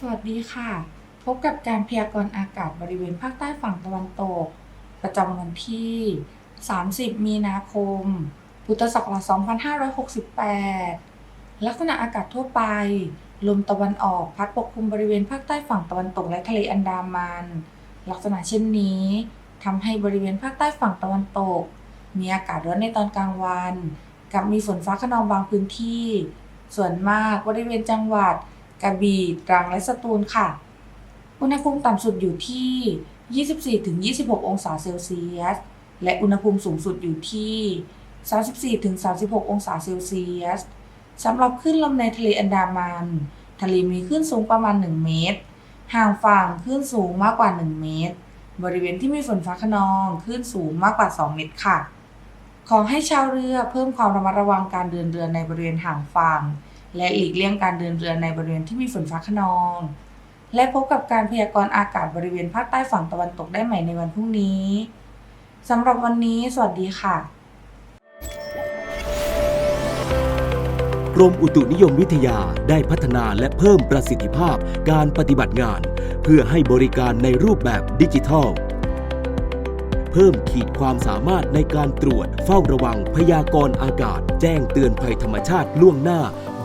สวัสดีค่ะ พบกับการพยากรณ์อากาศบริเวณภาคใต้ฝั่งตะวันตก ประจำวันที่ 30 มีนาคม พุทธศักราช2568 ลักษณะอากาศทั่วไป ลมตะวันออกพัดปกคลุมบริเวณภาคใต้ฝั่งตะวันตกและทะเลอันดามัน ลักษณะเช่นนี้ทำให้บริเวณภาคใต้ฝั่งตะวันตก มีอากาศร้อนในตอนกลางวัน กับมีฝนฟ้าขนองบางพื้นที่ ส่วนมากบริเวณจังหวัด กระบี่ตรังและสตูลค่ะ อุณหภูมิต่ำสุดอยู่ที่ 24-26 องศาเซลเซียส และอุณหภูมิสูงสุดอยู่ที่ 34-36 องศาเซลเซียสสำหรับคลื่นลมในทะเลอันดามัน ทะเลมีคลื่นสูงประมาณ 1 เมตร ห่างฝั่งคลื่นสูงมากกว่า 1 เมตร บริเวณที่มีฝนฟ้าขนองคลื่นสูงมากกว่า 2 เมตรค่ะ ขอให้ชาวเรือเพิ่มความระมัดระวังการเดินเรือในบริเวณห่างฝั่ง และหลีกเลี่ยงการเดินเรือในบริเวณที่มีฝนฟ้าขนอง และพบกับการพยากรณ์อากาศบริเวณภาคใต้ฝั่งตะวันตกได้ใหม่ในวันพรุ่งนี้สำหรับวันนี้ สวัสดีค่ะ กรมอุตุนิยมวิทยาได้พัฒนาและเพิ่มประสิทธิภาพการปฏิบัติงาน เพื่อให้บริการในรูปแบบดิจิทัล เพิ่มขีดความสามารถในการตรวจเฝ้าระวังพยากรณ์อากาศ แจ้งเตือนภัยธรรมชาติล่วงหน้า